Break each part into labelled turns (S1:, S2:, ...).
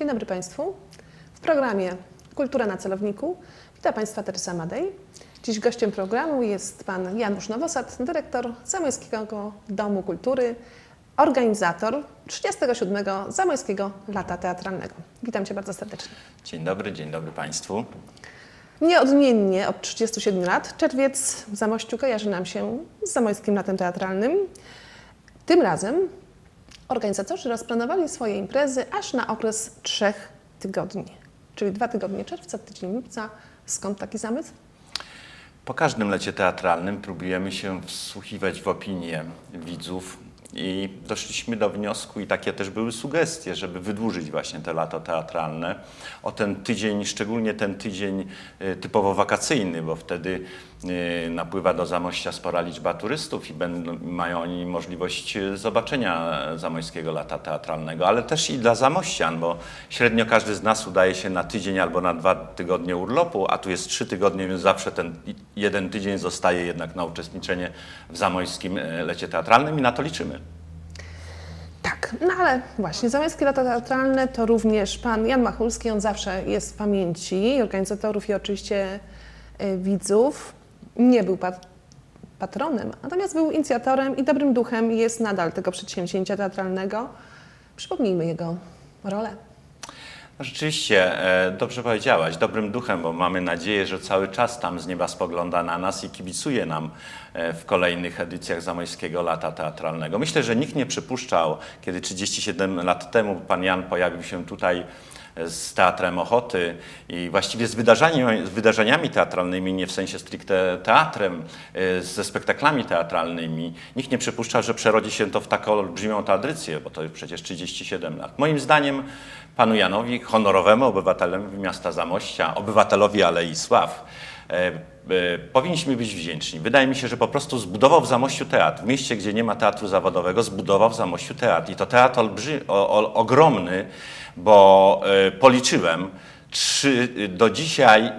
S1: Dzień dobry Państwu. W programie Kultura na celowniku witam Państwa Teresa Madej. Dziś gościem programu jest Pan Janusz Nowosad, dyrektor Zamojskiego Domu Kultury, organizator 37. Zamojskiego Lata Teatralnego. Witam Cię bardzo serdecznie.
S2: Dzień dobry, dzień dobry Państwu.
S1: Nieodmiennie od 37 lat czerwiec w Zamościu kojarzy nam się z Zamojskim Latem Teatralnym. Tym razem organizatorzy rozplanowali swoje imprezy aż na okres trzech tygodni, czyli dwa tygodnie czerwca, tydzień lipca. Skąd taki zamysł?
S2: Po każdym lecie teatralnym próbujemy się wsłuchiwać w opinie widzów i doszliśmy do wniosku, i takie też były sugestie, żeby wydłużyć właśnie te lato teatralne o ten tydzień, szczególnie ten tydzień y, typowo wakacyjny, bo wtedy napływa do Zamościa spora liczba turystów i będą, mają oni możliwość y, zobaczenia Zamojskiego Lata Teatralnego, ale też i dla Zamościan, bo średnio każdy z nas udaje się na tydzień albo na dwa tygodnie urlopu, a tu jest trzy tygodnie, więc zawsze ten jeden tydzień zostaje jednak na uczestniczenie w Zamojskim y, Lecie Teatralnym i na to liczymy.
S1: Tak, no ale właśnie Zamojskie Lata Teatralne to również Pan Jan Machulski, on zawsze jest w pamięci organizatorów i oczywiście y, widzów. Nie był pat patronem, natomiast był inicjatorem i dobrym duchem jest nadal tego przedsięwzięcia teatralnego. Przypomnijmy jego rolę.
S2: Rzeczywiście, e, dobrze powiedziałaś, dobrym duchem, bo mamy nadzieję, że cały czas tam z nieba spogląda na nas i kibicuje nam e, w kolejnych edycjach Zamojskiego Lata Teatralnego. Myślę, że nikt nie przypuszczał, kiedy 37 lat temu pan Jan pojawił się tutaj z Teatrem Ochoty i właściwie z wydarzeniami, z wydarzeniami teatralnymi, nie w sensie stricte teatrem, e, ze spektaklami teatralnymi. Nikt nie przypuszczał, że przerodzi się to w taką olbrzymią tradycję, bo to już przecież 37 lat. Moim zdaniem panu Janowi, honorowemu obywatelowi miasta Zamościa, obywatelowi Alei Sław, e, e, powinniśmy być wdzięczni. Wydaje mi się, że po prostu zbudował w Zamościu teatr. W mieście, gdzie nie ma teatru zawodowego, zbudował w Zamościu teatr. I to teatr olbrzy, o, o, ogromny, bo e, policzyłem, trzy, do dzisiaj y,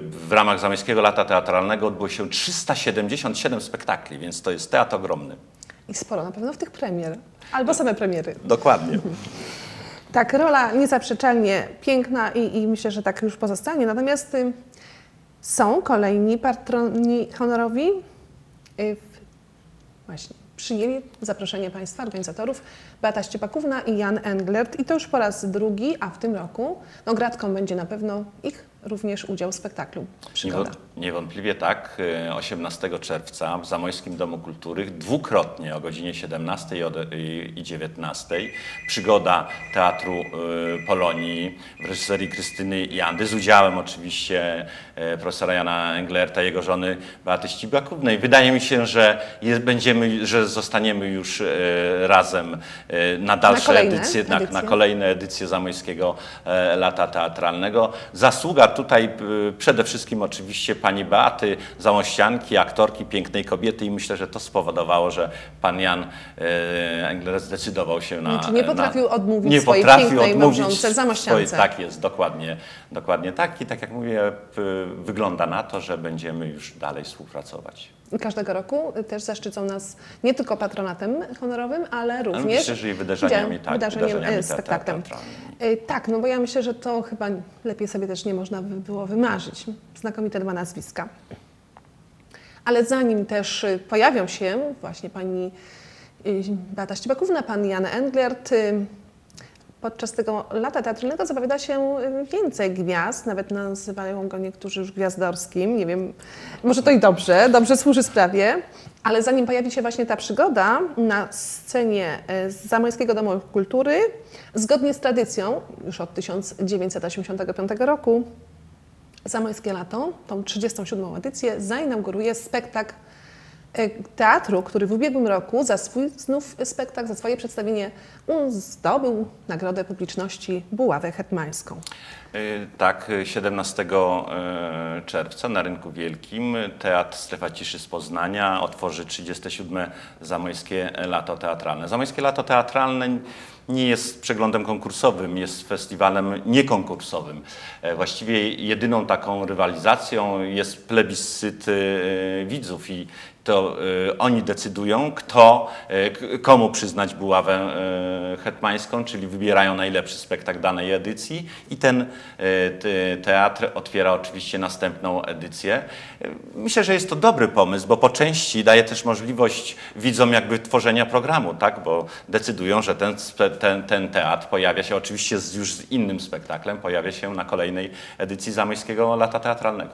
S2: w ramach Zamojskiego Lata Teatralnego odbyło się 377 spektakli, więc to jest teatr ogromny.
S1: I sporo na pewno w tych premier, albo same premiery.
S2: Dokładnie.
S1: Tak, rola niezaprzeczalnie piękna i, i myślę, że tak już pozostanie. Natomiast y, są kolejni patroni honorowi. Y, przyjęli zaproszenie Państwa, organizatorów, Beata Ściepakówna i Jan Englert. I to już po raz drugi, a w tym roku no, gratką będzie na pewno ich również udział w spektaklu Przygoda.
S2: Niewą- Niewątpliwie tak. Y, 18 czerwca w Zamojskim Domu Kultury dwukrotnie o godzinie 17 i o- i i 19 przygoda Teatru y, Polonii w reżyserii Krystyny Jandy z udziałem oczywiście y, profesora Jana Englerta, jego żony Beaty Ścibakównej. Wydaje mi się, że będziemy, że zostaniemy już razem na dalsze
S1: kolejne
S2: edycje, na,
S1: edycje.
S2: na kolejne edycje Zamojskiego e, Lata Teatralnego. Zasługa tutaj e, przede wszystkim oczywiście pani Beaty, zamościanki, aktorki, pięknej kobiety i myślę, że to spowodowało, że pan Jan e, Engler zdecydował się na...
S1: Znaczy nie potrafił
S2: na,
S1: odmówić
S2: nie
S1: swojej
S2: potrafił
S1: pięknej
S2: odmówić
S1: małżonce, zamościance.
S2: swojej- Tak jest, dokładnie, dokładnie tak i tak jak mówię, p- wygląda na to, że będziemy już dalej współpracować.
S1: Każdego roku też zaszczycą nas nie tylko patronatem honorowym, ale również
S2: myślę, że i wydarzeniami, tak,
S1: wydarzeniem,
S2: wydarzeniami te-
S1: spektaklem. Y, Tak, no bo ja myślę, że to chyba lepiej sobie też nie można by było wymarzyć. Znakomite dwa nazwiska. Ale zanim też y, pojawią się właśnie pani Beata Ścibakówna, pan Jan Englert, podczas tego lata teatralnego zapowiada się y, więcej gwiazd, nawet nazywają go niektórzy już gwiazdorskim. Nie wiem, może to i dobrze, dobrze służy sprawie. Ale zanim pojawi się właśnie ta przygoda na scenie y, Zamojskiego Domu Kultury, zgodnie z tradycją, już od 1985 roku, Zamojskie Lato, tą 37. edycję, zainauguruje spektakl teatru, który w ubiegłym roku za swój znów spektakl, za swoje przedstawienie zdobył Nagrodę Publiczności Buławę Hetmańską.
S2: Y, Tak, y, 17 y, czerwca na Rynku Wielkim Teatr Strefa Ciszy z Poznania otworzy 37. Zamojskie Lato Teatralne. Zamojskie Lato Teatralne nie jest przeglądem konkursowym, jest festiwalem niekonkursowym. E, Właściwie jedyną taką rywalizacją jest plebiscyt y, widzów i to y, oni decydują, kto, komu przyznać buławę hetmańską, czyli wybierają najlepszy spektakl danej edycji i ten te- teatr otwiera oczywiście następną edycję. Myślę, że jest to dobry pomysł, bo po części daje też możliwość widzom jakby tworzenia programu, tak? bo decydują, że ten, ten, ten teatr pojawia się oczywiście z, już z innym spektaklem, pojawia się na kolejnej edycji Zamojskiego Lata Teatralnego.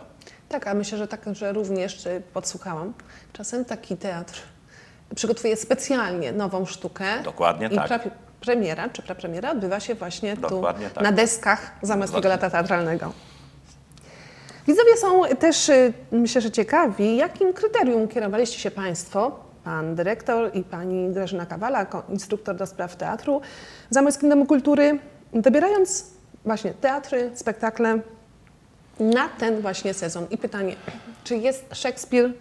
S1: Tak, a myślę, że tak, że również, czy podsłuchałam, czasem taki teatr przygotowuje specjalnie nową sztukę.
S2: Dokładnie
S1: I
S2: tak.
S1: pre- premiera, czy prapremiera odbywa się właśnie
S2: Dokładnie
S1: tu
S2: tak.
S1: na deskach Zamojskiego. Lata Teatralnego. Widzowie są też, y, myślę, że ciekawi, jakim kryterium kierowaliście się Państwo, Pan Dyrektor i Pani Grażyna Kawala, instruktor do spraw teatru w Zamojskim Domu Kultury, dobierając właśnie teatry, spektakle na ten właśnie sezon. I pytanie, czy jest Szekspir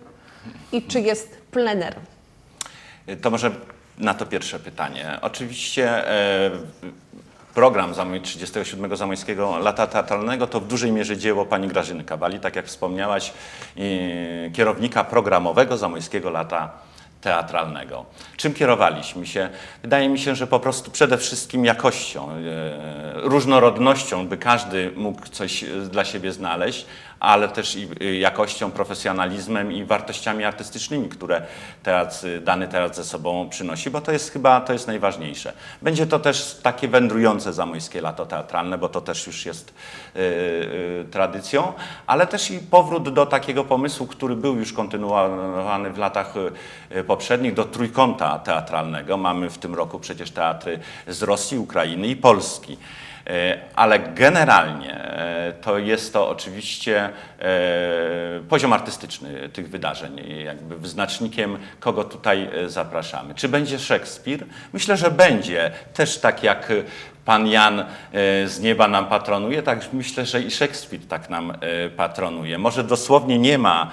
S1: i czy jest plener?
S2: To może na to pierwsze pytanie. Oczywiście e, program Zamoj 37 Zamojskiego Lata Teatralnego to w dużej mierze dzieło pani Grażyny Kawali, tak jak wspomniałaś, e, kierownika programowego Zamojskiego Lata Teatralnego. Czym kierowaliśmy się? Wydaje mi się, że po prostu przede wszystkim jakością, e, różnorodnością, by każdy mógł coś e, dla siebie znaleźć, ale też i y, jakością, profesjonalizmem i wartościami artystycznymi, które teatr, dany teatr ze sobą przynosi, bo to jest chyba to jest najważniejsze. Będzie to też takie wędrujące zamojskie lato teatralne, bo to też już jest y, y, tradycją, ale też i powrót do takiego pomysłu, który był już kontynuowany w latach poprzednich, do trójkąta teatralnego. Mamy w tym roku przecież teatry z Rosji, Ukrainy i Polski. E, Ale generalnie e, to jest to oczywiście e, poziom artystyczny tych wydarzeń, jakby wyznacznikiem, kogo tutaj zapraszamy. Czy będzie Szekspir? Myślę, że będzie. Też tak jak pan Jan z nieba nam patronuje, tak myślę, że i Szekspir tak nam patronuje. Może dosłownie nie ma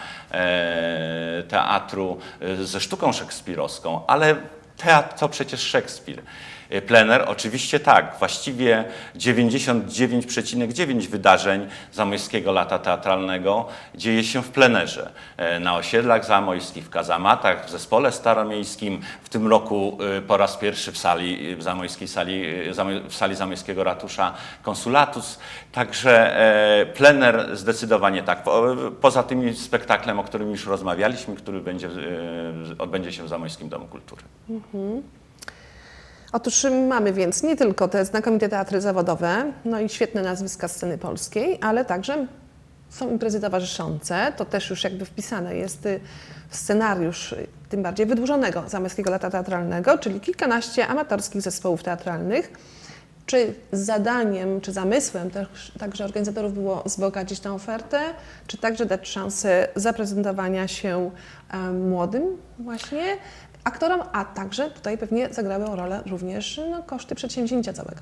S2: teatru ze sztuką szekspirowską, ale teatr to przecież Szekspir. E, Plener, oczywiście tak. Właściwie 99,9 wydarzeń Zamojskiego Lata Teatralnego dzieje się w plenerze. E, Na osiedlach zamojskich, w kazamatach, w zespole staromiejskim. W tym roku e, po raz pierwszy w sali, w zamojskiej sali, w sali Zamojskiego Ratusza Konsulatus. Także e, plener zdecydowanie tak. Po, poza tym spektaklem, o którym już rozmawialiśmy, który będzie, odbędzie się w Zamojskim Domu Kultury.
S1: Otóż mamy więc nie tylko te znakomite teatry zawodowe, no i świetne nazwiska sceny polskiej, ale także są imprezy towarzyszące. To też już jakby wpisane jest y, w scenariusz, y, tym bardziej wydłużonego Zamojskiego Lata Teatralnego, czyli kilkanaście amatorskich zespołów teatralnych. Czy zadaniem, czy zamysłem też, także organizatorów było wzbogacić tę ofertę, czy także dać szansę zaprezentowania się em, młodym właśnie aktorom, a także tutaj pewnie zagrały rolę również no, koszty przedsięwzięcia całego.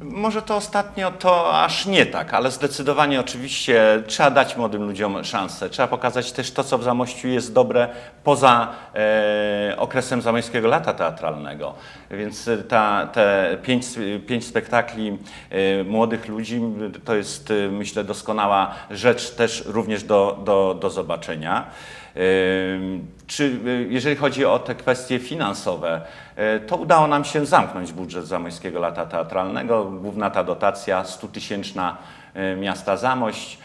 S2: Może to ostatnio to aż nie tak, ale zdecydowanie oczywiście trzeba dać młodym ludziom szansę. Trzeba pokazać też to, co w Zamościu jest dobre poza e, okresem zamojskiego lata teatralnego. Więc e, ta, te pięć, pięć spektakli e, młodych ludzi to jest, e, myślę, doskonała rzecz też również do, do, do zobaczenia. Czy y, jeżeli chodzi o te kwestie finansowe, y, to udało nam się zamknąć budżet Zamojskiego Lata Teatralnego. Główna ta dotacja 100-tysięczna y, miasta Zamość.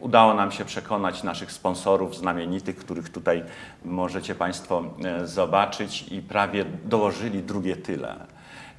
S2: Udało nam się przekonać naszych sponsorów znamienitych, których tutaj możecie Państwo zobaczyć i prawie dołożyli drugie tyle.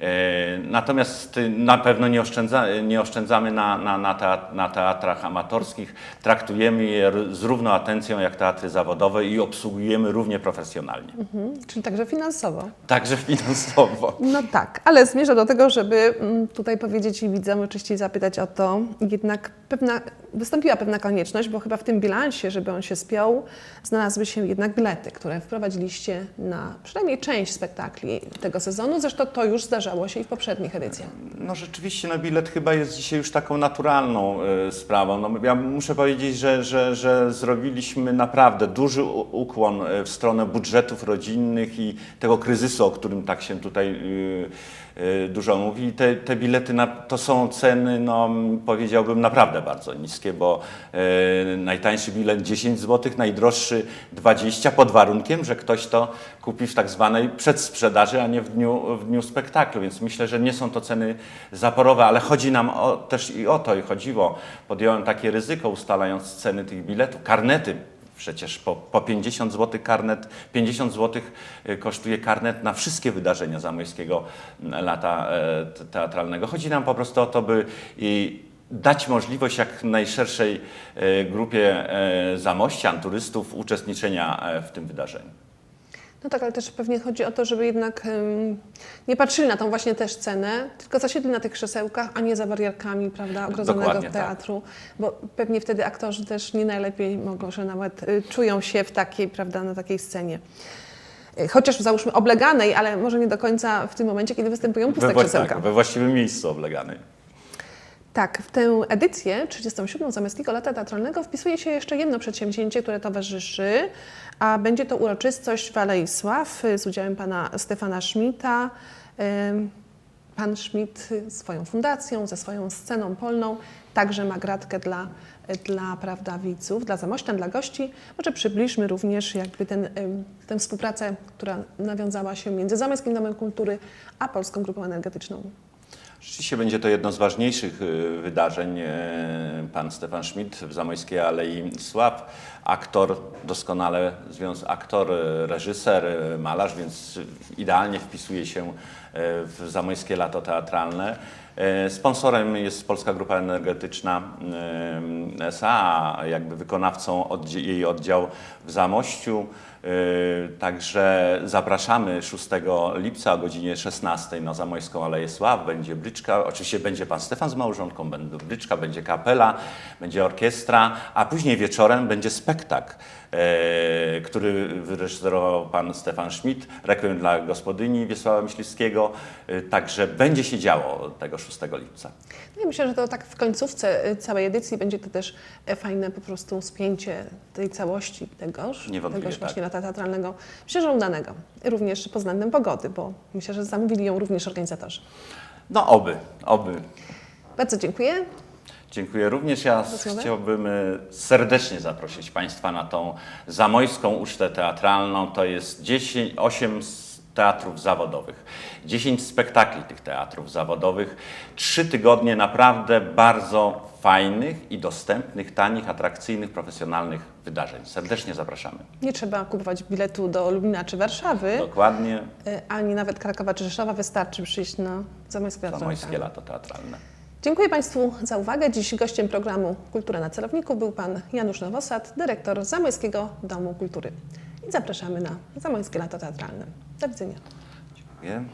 S2: E, Natomiast na pewno nie, oszczędza, nie oszczędzamy na, na, na, na teatrach amatorskich. Traktujemy je z równą atencją jak teatry zawodowe i obsługujemy równie profesjonalnie.
S1: Mhm. Czyli także finansowo.
S2: Także finansowo.
S1: No tak, ale zmierza do tego, żeby mm, tutaj powiedzieć i widzom oczywiście zapytać o to, jednak pewna, wystąpiła pewna konieczność, bo chyba w tym bilansie, żeby on się spiął, znalazły się jednak bilety, które wprowadziliście na przynajmniej część spektakli tego sezonu. Zresztą to już zdarzało się i w poprzednich edycjach.
S2: No rzeczywiście, no bilet chyba jest dzisiaj już taką naturalną e, sprawą. No, ja muszę powiedzieć, że, że, że zrobiliśmy naprawdę duży ukłon e, w stronę budżetów rodzinnych i tego kryzysu, o którym tak się tutaj y, y, dużo mówi. I Te, te bilety na, to są ceny, no, powiedziałbym, naprawdę bardzo niskie. bo e, najtańszy bilet 10 zł, najdroższy 20, pod warunkiem, że ktoś to kupi w tak zwanej przedsprzedaży, a nie w dniu, w dniu spektaklu. Więc myślę, że nie są to ceny zaporowe, ale chodzi nam o, też i o to, i chodziło. Podjąłem takie ryzyko, ustalając ceny tych biletów. Karnety Przecież po, po 50 zł karnet, 50 zł kosztuje karnet na wszystkie wydarzenia zamojskiego lata e, te- teatralnego. Chodzi nam po prostu o to, by dać możliwość jak najszerszej e, grupie e, zamościan, turystów uczestniczenia w tym wydarzeniu.
S1: No tak, ale też pewnie chodzi o to, żeby jednak nie patrzyli na tą właśnie też cenę, tylko zasiedli na tych krzesełkach, a nie za barierkami, prawda, ogrodzonego
S2: Dokładnie tak.
S1: teatru, bo pewnie wtedy aktorzy też nie najlepiej mogą, że nawet y, czują się w takiej, prawda, na takiej scenie. Y, Chociaż załóżmy obleganej, ale może nie do końca w tym momencie, kiedy występują puste
S2: We,
S1: krzesełka.
S2: tak, we właściwym miejscu oblegany.
S1: Tak, w tę edycję 37 Zamojskiego Lata Teatralnego wpisuje się jeszcze jedno przedsięwzięcie, które towarzyszy, a będzie to uroczystość w Alei Sław z udziałem pana Stefana Schmidta. Pan Schmidt swoją fundacją, ze swoją sceną polną także ma gratkę dla, dla prawda, widzów, dla zamościan, dla gości. Może przybliżmy również jakby ten, tę współpracę, która nawiązała się między Zamojskim Domem Kultury a Polską Grupą Energetyczną.
S2: Rzeczywiście będzie to jedno z ważniejszych y, wydarzeń. E, Pan Stefan Schmidt w Zamojskiej Alei Sław, aktor, doskonale aktor, reżyser, malarz, więc idealnie wpisuje się e, w Zamojskie Lato Teatralne. E, Sponsorem jest Polska Grupa Energetyczna e, SA, jakby wykonawcą jej oddział w Zamościu. Także zapraszamy 6 lipca o godzinie 16 na Zamojską Aleję Sław. Będzie bryczka, oczywiście będzie pan Stefan z małżonką, będzie bryczka, będzie kapela, będzie orkiestra, a później wieczorem będzie spektakl, yy, który wyreżyserował pan Stefan Schmidt, Rekwiem dla gospodyni Wiesława Myśliwskiego. Yy, Także będzie się działo tego 6 lipca.
S1: No i myślę, że to tak w końcówce y, całej edycji będzie to też e, fajne po prostu spięcie tej całości tegoż,
S2: Niewątpliwie
S1: tegoż właśnie
S2: tak.
S1: lata teatralnego. Myślę, że udanego. Również pod względem pogody, bo myślę, że zamówili ją również organizatorzy.
S2: No oby, oby.
S1: Bardzo dziękuję.
S2: Dziękuję również. Ja chciałbym e, serdecznie zaprosić Państwa na tą zamojską ucztę teatralną. To jest 10, 8 s- teatrów zawodowych, 10 spektakli tych teatrów zawodowych, 3 tygodnie naprawdę bardzo fajnych i dostępnych, tanich, atrakcyjnych, profesjonalnych wydarzeń. Serdecznie zapraszamy.
S1: Nie trzeba kupować biletu do Lublina czy Warszawy,
S2: Dokładnie
S1: y, ani nawet Krakowa czy Rzeszowa. Wystarczy przyjść na Zamojskie Teatr
S2: zamojskie lato teatralne.
S1: Dziękuję Państwu za uwagę. Dziś gościem programu Kultura na Celowniku był Pan Janusz Nowosad, dyrektor Zamojskiego Domu Kultury. I zapraszamy na Zamojskie Lato Teatralne. Do widzenia.
S2: Dziękuję.